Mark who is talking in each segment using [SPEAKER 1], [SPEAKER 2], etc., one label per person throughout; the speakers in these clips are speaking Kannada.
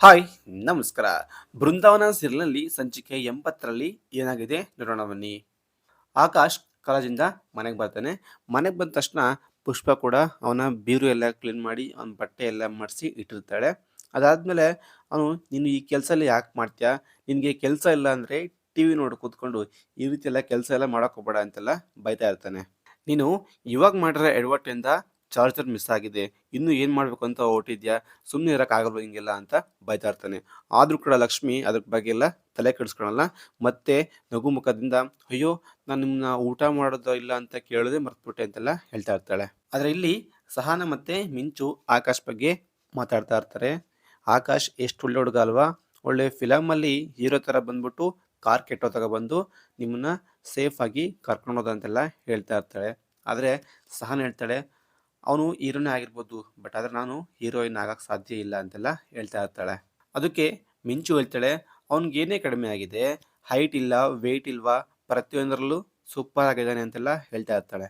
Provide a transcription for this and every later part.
[SPEAKER 1] ಹಾಯ್, ನಮಸ್ಕಾರ. ಬೃಂದಾವನ ಸೀರಿಯಲ್ನಲ್ಲಿ ಸಂಚಿಕೆ ಎಂಬತ್ತರಲ್ಲಿ ಏನಾಗಿದೆ? ನೋಡೋಣ ಬನ್ನಿ. ಆಕಾಶ್ ಕಾಲೇಜಿಂದ ಮನೆಗೆ ಬರ್ತಾನೆ. ಮನೆಗೆ ಬಂದ ತಕ್ಷಣ ಪುಷ್ಪ ಕೂಡ ಅವನ ಬೀರು ಎಲ್ಲ ಕ್ಲೀನ್ ಮಾಡಿ ಅವನ ಬಟ್ಟೆ ಎಲ್ಲ ಮಾಡಿಸಿ ಇಟ್ಟಿರ್ತಾಳೆ. ಅದಾದಮೇಲೆ ಅವನು, ನೀನು ಈ ಕೆಲಸ ಎಲ್ಲ ಯಾಕೆ ಮಾಡ್ತೀಯಾ? ನಿನಗೆ ಕೆಲಸ ಇಲ್ಲ ಅಂದರೆ ಟಿ ವಿ ನೋಡಿ ಕೂತ್ಕೊಂಡು ಈ ರೀತಿ ಎಲ್ಲ ಕೆಲಸ ಎಲ್ಲ ಮಾಡೋಕ್ಕೋಗ್ಬೇಡ ಅಂತೆಲ್ಲ ಬೈತಾ ಇರ್ತಾನೆ. ನೀನು ಇವಾಗ ಮಾಡಿರೋ ಎಡವಟ್ಟಿಂದ ಚಾರ್ಜರ್ ಮಿಸ್ ಆಗಿದೆ, ಇನ್ನು ಏನು ಮಾಡಬೇಕು ಅಂತ ಹೊರಟಿದ್ಯಾ? ಸುಮ್ಮನೆ ಇರೋಕ್ಕಾಗಲ್ವ ಹಿಂಗೆಲ್ಲ ಅಂತ ಬೈತಾ ಇರ್ತಾನೆ. ಆದರೂ ಕೂಡ ಲಕ್ಷ್ಮಿ ಅದ್ರ ಬಗ್ಗೆ ಎಲ್ಲ ತಲೆ ಕೆಡಿಸ್ಕೊಳಲ್ಲ. ಮತ್ತೆ ನಗು ಮುಖದಿಂದ, ಅಯ್ಯೋ, ನಾನು ನಿಮ್ಮನ್ನ ಊಟ ಮಾಡೋದು ಇಲ್ಲ ಅಂತ ಕೇಳೋದೇ ಮರ್ತ್ಬಿಟ್ಟೆ ಅಂತೆಲ್ಲ ಹೇಳ್ತಾ ಇರ್ತಾಳೆ. ಆದರೆ ಇಲ್ಲಿ ಸಹನ ಮತ್ತೆ ಮಿಂಚು ಆಕಾಶ್ ಬಗ್ಗೆ ಮಾತಾಡ್ತಾ ಇರ್ತಾರೆ. ಆಕಾಶ್ ಎಷ್ಟು ಒಳ್ಳೆ ಹುಡುಗ ಅಲ್ವಾ? ಒಳ್ಳೆ ಫಿಲಮಲ್ಲಿ ಹೀರೋ ಥರ ಬಂದ್ಬಿಟ್ಟು ಕಾರ್ ಕೆಟ್ಟೋ ಬಂದು ನಿಮ್ಮನ್ನ ಸೇಫಾಗಿ ಕರ್ಕೊಂಡೋದಂತೆಲ್ಲ ಹೇಳ್ತಾ ಇರ್ತಾಳೆ. ಆದರೆ ಸಹನ ಹೇಳ್ತಾಳೆ ಅವನು ಹೀರೋನೇ ಆಗಿರ್ಬೋದು ಬಟ್ ಆದರೆ ನಾನು ಹೀರೋಯಿನ್ ಆಗಕ್ಕೆ ಸಾಧ್ಯ ಇಲ್ಲ ಅಂತೆಲ್ಲ ಹೇಳ್ತಾ ಇರ್ತಾಳೆ. ಅದಕ್ಕೆ ಮಿಂಚು ಹೇಳ್ತಾಳೆ ಅವ್ನಿಗೇನೇ ಕಡಿಮೆ ಆಗಿದೆ ಹೈಟ್ ಇಲ್ಲ ವೆಯ್ಟ್ ಇಲ್ವಾ, ಪ್ರತಿಯೊಂದರಲ್ಲೂ ಸೂಪರ್ ಆಗಿದ್ದಾನೆ ಅಂತೆಲ್ಲ ಹೇಳ್ತಾ ಇರ್ತಾಳೆ.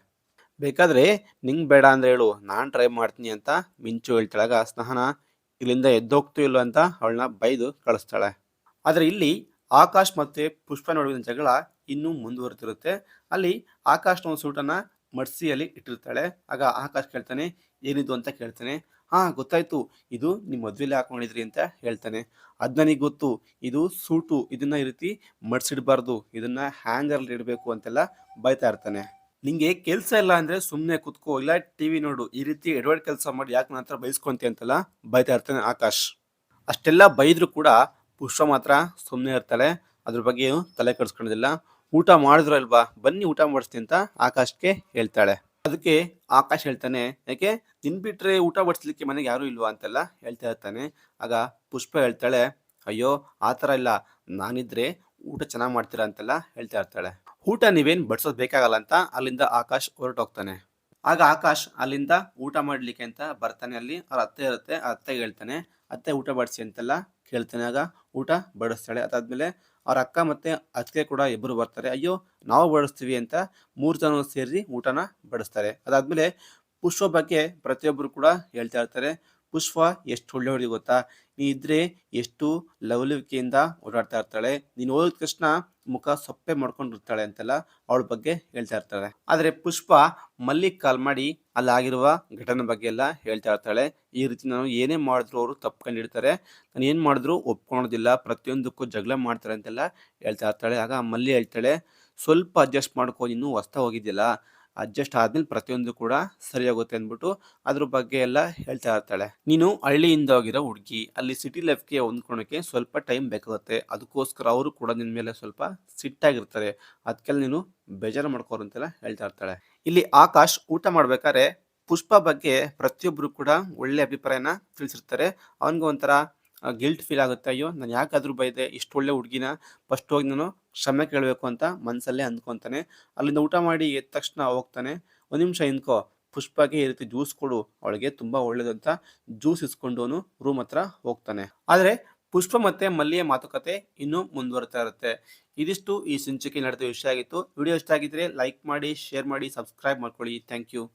[SPEAKER 1] ಬೇಕಾದರೆ ನಿಂಗೆ ಬೇಡ ಅಂದ್ರೆ ಹೇಳು, ನಾನು ಟ್ರೈ ಮಾಡ್ತೀನಿ ಅಂತ ಮಿಂಚು ಹೇಳ್ತಾಳಾಗ ಸ್ನಹನ ಇಲ್ಲಿಂದ ಎದ್ದೋಗ್ತು ಇಲ್ಲೋ ಅಂತ ಅವಳನ್ನ ಬೈದು ಕಳಿಸ್ತಾಳೆ. ಆದರೆ ಇಲ್ಲಿ ಆಕಾಶ್ ಮತ್ತೆ ಪುಷ್ಪ ನಡುವಿನ ಜಗಳ ಇನ್ನೂ ಮುಂದುವರೆತಿರುತ್ತೆ ಅಲ್ಲಿ ಆಕಾಶ್ನ ಒಂದು ಸೂಟನ್ನ ಮಡ್ಸಿಯಲ್ಲಿ ಇಟ್ಟಿರ್ತಾಳೆ. ಆಗ ಆಕಾಶ್ ಕೇಳ್ತಾನೆ, ಏನಿದು ಅಂತ ಕೇಳ್ತಾನೆ. ಹಾ, ಗೊತ್ತಾಯ್ತು. ಇದು ನಿಮ್ಮ ಮದ್ವೆಲಿ ಹಾಕೊಂಡಿದ್ರಿ ಅಂತ ಹೇಳ್ತಾನೆ. ಅದು ನನಗೆ ಗೊತ್ತು. ಇದು ಸೂಟು. ಇದನ್ನ ಈ ರೀತಿ ಮಡ್ಸಿಡ್ಬಾರ್ದು. ಇದನ್ನ ಹ್ಯಾಂಗರ್ ಇಡಬೇಕು ಅಂತೆಲ್ಲ ಬೈತಾ ಇರ್ತಾನೆ. ನಿಂಗೆ ಕೆಲಸ ಇಲ್ಲ ಅಂದ್ರೆ ಸುಮ್ಮನೆ ಕುತ್ಕೋ. ಇಲ್ಲ ಟಿವಿ ನೋಡು. ಈ ರೀತಿ ಎಡವಟ್ ಕೆಲಸ ಮಾಡಿ ಯಾಕೆ ನನ್ನ ಹತ್ರ ಬೈಸ್ಕೊಂತಿ ಅಂತೆಲ್ಲ ಬೈತಾ ಇರ್ತಾನೆ ಆಕಾಶ್. ಅಷ್ಟೆಲ್ಲ ಬೈದ್ರು ಕೂಡ ಪುಷ್ಪ ಮಾತ್ರ ಸುಮ್ಮನೆ ಇರ್ತಾಳೆ. ಅದ್ರ ಬಗ್ಗೆ ಏನು ತಲೆ ಕೆಡಿಸ್ಕೊಳ್ಳೋದಿಲ್ಲ ಊಟ ಮಾಡಿದ್ರು ಅಲ್ವಾ ಬನ್ನಿ ಊಟ ಮಾಡಿಸ್ತೀನಿ ಅಂತ ಆಕಾಶ್ಗೆ ಹೇಳ್ತಾಳೆ. ಅದಕ್ಕೆ ಆಕಾಶ್ ಹೇಳ್ತಾನೆ, ಯಾಕೆ? ನಿನ್ ಬಿಟ್ರೆ ಊಟ ಬಡಿಸ್ಲಿಕ್ಕೆ ಮನೆಗೆ ಯಾರು ಇಲ್ವಾ? ಅಂತೆಲ್ಲ ಹೇಳ್ತಾ ಇರ್ತಾನೆ. ಆಗ ಪುಷ್ಪ ಹೇಳ್ತಾಳೆ, ಅಯ್ಯೋ, ಆ ಥರ ಇಲ್ಲ. ನಾನಿದ್ರೆ ಊಟ ಚೆನ್ನಾಗಿ ಮಾಡ್ತೀರಾ? ಅಂತೆಲ್ಲ ಹೇಳ್ತಾ ಇರ್ತಾಳೆ. ಊಟ ನೀವೇನು ಬಡ್ಸೋದು ಬೇಕಾಗಲ್ಲ ಅಂತ ಅಲ್ಲಿಂದ ಆಕಾಶ್ ಹೊರಟೋಗ್ತಾನೆ. ಆಗ ಆಕಾಶ್ ಅಲ್ಲಿಂದ ಊಟ ಮಾಡ್ಲಿಕ್ಕೆ ಅಂತ ಬರ್ತಾನೆ ಅಲ್ಲಿ. ಅವ್ರ ಅತ್ತೆ ಇರುತ್ತೆ, ಆ ಅತ್ತೆಗೆ ಹೇಳ್ತಾನೆ, ಅತ್ತೆ, ಊಟ ಬಡಿಸಿ ಅಂತೆಲ್ಲ ಕೇಳ್ತಾನೆ. ಆಗ ಊಟ ಬಡಿಸ್ತಾಳೆ. ಅದಾದ್ಮೇಲೆ ಅವ್ರ ಅಕ್ಕ ಮತ್ತೆ ಅತ್ತೆ ಕೂಡ ಇಬ್ಬರು ಬರ್ತಾರೆ. ಅಯ್ಯೋ, ನಾವು ಬಡಿಸ್ತೀವಿ ಅಂತ ಮೂರು ಜನ ಸೇರಿ ಊಟನ ಬಡಿಸ್ತಾರೆ. ಅದಾದ್ಮೇಲೆ ಪುಷ್ಪ ಬಗ್ಗೆ ಪ್ರತಿಯೊಬ್ಬರು ಕೂಡ ಹೇಳ್ತಾ ಇರ್ತಾರೆ. ಪುಷ್ಪ, ಎಷ್ಟು ಒಳ್ಳೆ ಹುಡುಗಿ ಗೊತ್ತಾ? ನೀ ಇದ್ರೆ ಎಷ್ಟು ಲವಲವಿಕೆಯಿಂದ ಓಡಾಡ್ತಾ ಇರ್ತಾಳೆ. ನೀನು ಹೋದ ತಕ್ಷಣ ಮುಖ ಸೊಪ್ಪೆ ಮಾಡ್ಕೊಂಡಿರ್ತಾಳೆ ಅಂತೆಲ್ಲ, ಅವಳ ಬಗ್ಗೆ ಹೇಳ್ತಾ ಇರ್ತಾಳೆ ಆದ್ರೆ ಪುಷ್ಪ ಮಲ್ಲಿಗೆ ಕಾಲ್ ಮಾಡಿ ಅಲ್ಲಿ ಆಗಿರುವ ಘಟನೆ ಬಗ್ಗೆ ಎಲ್ಲ ಹೇಳ್ತಾ ಇರ್ತಾಳೆ. ಈ ರೀತಿ ನಾನು ಏನೇ ಮಾಡಿದ್ರು ಅವರು ತಪ್ಪು ಕಂಡಿಡ್ತಾರೆ. ನಾನು ಏನು ಮಾಡಿದ್ರು ಒಪ್ಕೊಳೋದಿಲ್ಲ ಪ್ರತಿಯೊಂದಕ್ಕೂ ಜಗಳ ಮಾಡ್ತಾರೆ ಅಂತೆಲ್ಲ ಹೇಳ್ತಾ ಇರ್ತಾಳೆ. ಆಗ ಮಲ್ಲಿ ಹೇಳ್ತಾಳೆ, ಸ್ವಲ್ಪ ಅಡ್ಜಸ್ಟ್ ಮಾಡ್ಕೊ ಇನ್ನೂ ಹೊಸ್ತಾ ಹೋಗಿದ್ದಿಲ್ಲ ಅಡ್ಜಸ್ಟ್ ಆದ್ಮೇಲೆ ಪ್ರತಿಯೊಂದು ಕೂಡ ಸರಿಯಾಗುತ್ತೆ ಅಂದ್ಬಿಟ್ಟು ಅದ್ರ ಬಗ್ಗೆ ಎಲ್ಲ ಹೇಳ್ತಾ ಇರ್ತಾಳೆ. ನೀನು ಹಳ್ಳಿಯಿಂದ ಹೋಗಿರೋ ಹುಡುಗಿ, ಅಲ್ಲಿ ಸಿಟಿ ಲೈಫ್ಗೆ ಹೊಂದ್ಕೊಳಕ್ಕೆ ಸ್ವಲ್ಪ ಟೈಮ್ ಬೇಕಾಗುತ್ತೆ. ಅದಕ್ಕೋಸ್ಕರ ಅವರು ಕೂಡ ನಿನ್ನ ಮೇಲೆ ಸ್ವಲ್ಪ ಸಿಟ್ಟಾಗಿರ್ತಾರೆ. ಅದಕ್ಕೆಲ್ಲ ನೀನು ಬೇಜಾರು ಮಾಡ್ಕೋರು ಅಂತೆಲ್ಲ ಹೇಳ್ತಾ ಇರ್ತಾಳೆ. ಇಲ್ಲಿ ಆಕಾಶ್ ಊಟ ಮಾಡ್ಬೇಕಾದ್ರೆ ಪುಷ್ಪ ಬಗ್ಗೆ ಪ್ರತಿಯೊಬ್ಬರು ಕೂಡ ಒಳ್ಳೆ ಅಭಿಪ್ರಾಯನ ತಿಳಿಸಿರ್ತಾರೆ. ಅವನಿಗೆ ಒಂಥರ ಗಿಲ್ಟ್ ಫೀಲ್ ಆಗುತ್ತೆ. ಅಯ್ಯೋ, ನಾನು ಯಾಕಾದ್ರೂ ಬೈದೆ, ಇಷ್ಟು ಒಳ್ಳೆ ಹುಡುಗಿನ ಫಸ್ಟ್ ಹೋಗಿ ನಾನು ಕ್ಷಮೆ ಕೇಳಬೇಕು ಅಂತ ಮನಸ್ಸಲ್ಲೇ ಅಂದ್ಕೊತಾನೆ. ಅಲ್ಲಿಂದ ಊಟ ಮಾಡಿ ಎದ್ದ ತಕ್ಷಣ ಹೋಗ್ತಾನೆ. ಒಂದು ನಿಮಿಷ ಹಿಂದ್ಕೋ, ಪುಷ್ಪಗೆ ಈ ರೀತಿ ಜ್ಯೂಸ್ ಕೊಡು, ಅವಳಿಗೆ ತುಂಬಾ ಒಳ್ಳೇದಂತ ಜ್ಯೂಸ್ ಇಸ್ಕೊಂಡು ಅವನು ರೂಮ್ ಹತ್ರ ಹೋಗ್ತಾನೆ. ಆದರೆ ಪುಷ್ಪ ಮತ್ತೆ ಮಲ್ಲಿಯ ಮಾತುಕತೆ ಇನ್ನೂ ಮುಂದುವರ್ತಾ ಇರುತ್ತೆ. ಇದಿಷ್ಟು ಈ ಸಂಚಿಕೆ ನಡೆದ ವಿಷಯ ಆಗಿತ್ತು. ವಿಡಿಯೋ ಇಷ್ಟ ಆಗಿದ್ರೆ ಲೈಕ್ ಮಾಡಿ, ಶೇರ್ ಮಾಡಿ, ಸಬ್ಸ್ಕ್ರೈಬ್ ಮಾಡ್ಕೊಳ್ಳಿ. Thank you.